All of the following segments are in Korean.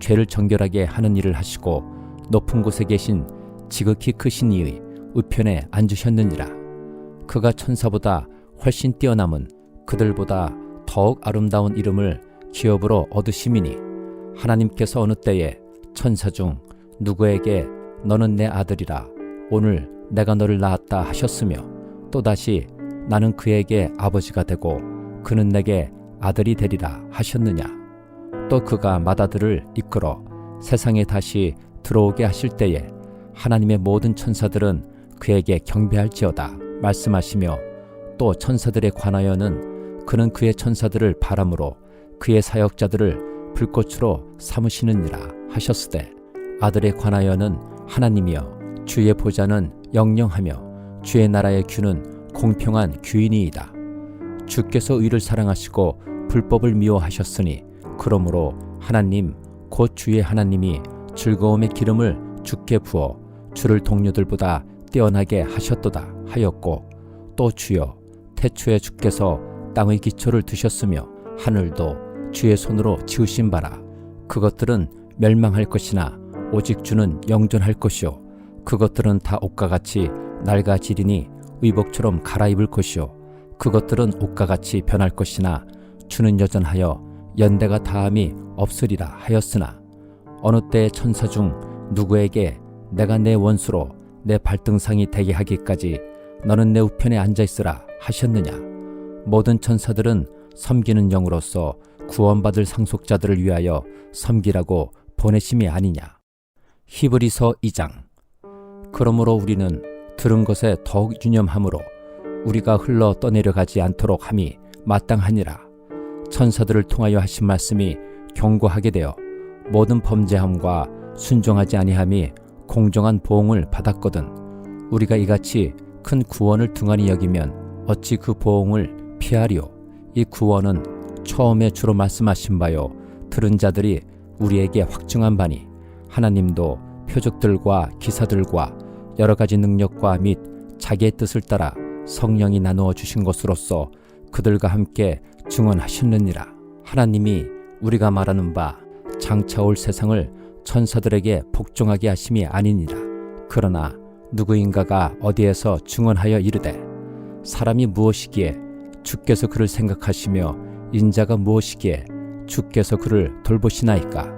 죄를 정결하게 하는 일을 하시고 높은 곳에 계신 지극히 크신 이의 우편에 앉으셨느니라. 그가 천사보다 훨씬 뛰어남은 그들보다 더욱 아름다운 이름을 기업으로 얻으심이니 하나님께서 어느 때에 천사 중 누구에게 너는 내 아들이라 오늘 내가 너를 낳았다 하셨으며 또다시 나는 그에게 아버지가 되고 그는 내게 아들이 되리라 하셨느냐 또 그가 맏아들을 이끌어 세상에 다시 들어오게 하실 때에 하나님의 모든 천사들은 그에게 경배할지어다 말씀하시며 또 천사들에 관하여는 그는 그의 천사들을 바람으로 그의 사역자들을 불꽃으로 삼으시느니라 하셨으되 아들에 관하여는 하나님이여 주의 보좌는 영영하며 주의 나라의 규는 공평한 규인이이다. 주께서 의를 사랑하시고 불법을 미워하셨으니 그러므로 하나님 곧 주의 하나님이 즐거움의 기름을 주께 부어 주를 동료들보다 뛰어나게 하셨도다 하였고 또 주여 태초에 주께서 땅의 기초를 두셨으며 하늘도 주의 손으로 지으신 바라. 그것들은 멸망할 것이나 오직 주는 영존할 것이요 그것들은 다 옷과 같이 낡아지리니 의복처럼 갈아입을 것이요 그것들은 옷과 같이 변할 것이나 주는 여전하여 연대가 다함이 없으리라 하였으나 어느 때의 천사 중 누구에게 내가 내 원수로 내 발등상이 되게 하기까지 너는 내 우편에 앉아 있으라 하셨느냐? 모든 천사들은 섬기는 영으로서 구원받을 상속자들을 위하여 섬기라고 보내심이 아니냐? 히브리서 2장. 그러므로 우리는 들은 것에 더욱 유념함으로 우리가 흘러 떠내려가지 않도록 함이 마땅하니라 천사들을 통하여 하신 말씀이 경고하게 되어 모든 범죄함과 순종하지 아니함이 공정한 보응을 받았거든. 우리가 이같이 큰 구원을 등한히 여기면 어찌 그 보응을 피하리요 이 구원은 처음에 주로 말씀하신 바요. 들은 자들이 우리에게 확증한 바니 하나님도 표적들과 기사들과 여러 가지 능력과 및 자기의 뜻을 따라 성령이 나누어 주신 것으로서 그들과 함께 증언하셨느니라. 하나님이 우리가 말하는 바 장차 올 세상을 천사들에게 복종하게 하심이 아니니라. 그러나 누구인가가 어디에서 증언하여 이르되 사람이 무엇이기에 주께서 그를 생각하시며 인자가 무엇이기에 주께서 그를 돌보시나이까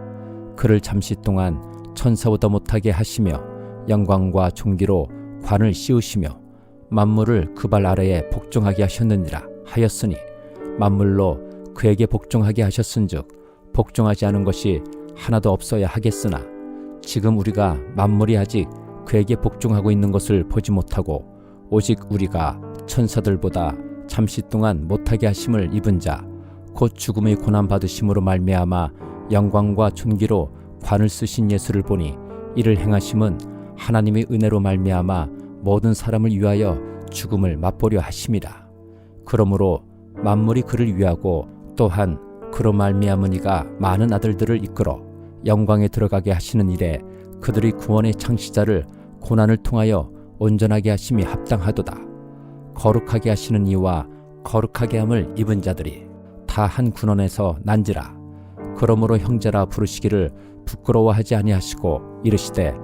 그를 잠시 동안 천사보다 못하게 하시며 영광과 존귀로 관을 씌우시며 만물을 그 발 아래에 복종하게 하셨느니라 하였으니 만물로 그에게 복종하게 하셨은즉 복종하지 않은 것이 하나도 없어야 하겠으나 지금 우리가 만물이 아직 그에게 복종하고 있는 것을 보지 못하고 오직 우리가 천사들보다 잠시 동안 못하게 하심을 입은 자 곧 죽음의 고난 받으심으로 말미암아 영광과 존귀로 관을 쓰신 예수를 보니 이를 행하심은 하나님의 은혜로 말미암아 모든 사람을 위하여 죽음을 맛보려 하심이라. 그러므로 만물이 그를 위하고 또한 그로 말미암으니가 많은 아들들을 이끌어 영광에 들어가게 하시는 일에 그들이 구원의 창시자를 고난을 통하여 온전하게 하심이 합당하도다. 거룩하게 하시는 이와 거룩하게 함을 입은 자들이 다 한 군원에서 난지라. 그러므로 형제라 부르시기를 부끄러워하지 아니하시고 이르시되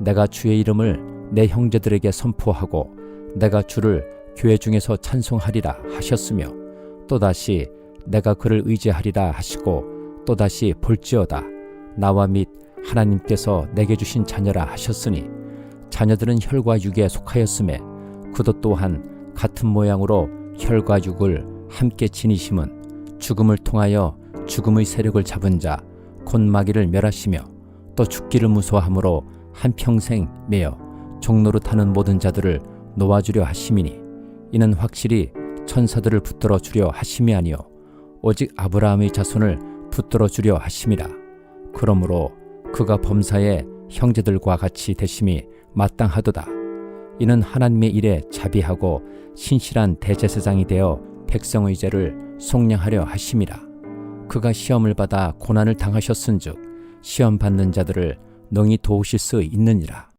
내가 주의 이름을 내 형제들에게 선포하고 내가 주를 교회 중에서 찬송하리라 하셨으며 또다시 내가 그를 의지하리라 하시고 또다시 볼지어다. 나와 및 하나님께서 내게 주신 자녀라 하셨으니 자녀들은 혈과 육에 속하였음에 그도 또한 같은 모양으로 혈과 육을 함께 지니심은 죽음을 통하여 죽음의 세력을 잡은 자 곧 마귀를 멸하시며 또 죽기를 무서워함으로 한평생 매여 종로로 타는 모든 자들을 놓아주려 하심이니 이는 확실히 천사들을 붙들어 주려 하심이 아니요 오직 아브라함의 자손을 붙들어 주려 하심이라 그러므로 그가 범사에 형제들과 같이 되심이 마땅하도다. 이는 하나님의 일에 자비하고 신실한 대제사장이 되어 백성의 죄를 속량하려 하심이라. 그가 시험을 받아 고난을 당하셨은즉 시험 받는 자들을 능히 도우실 수 있느니라.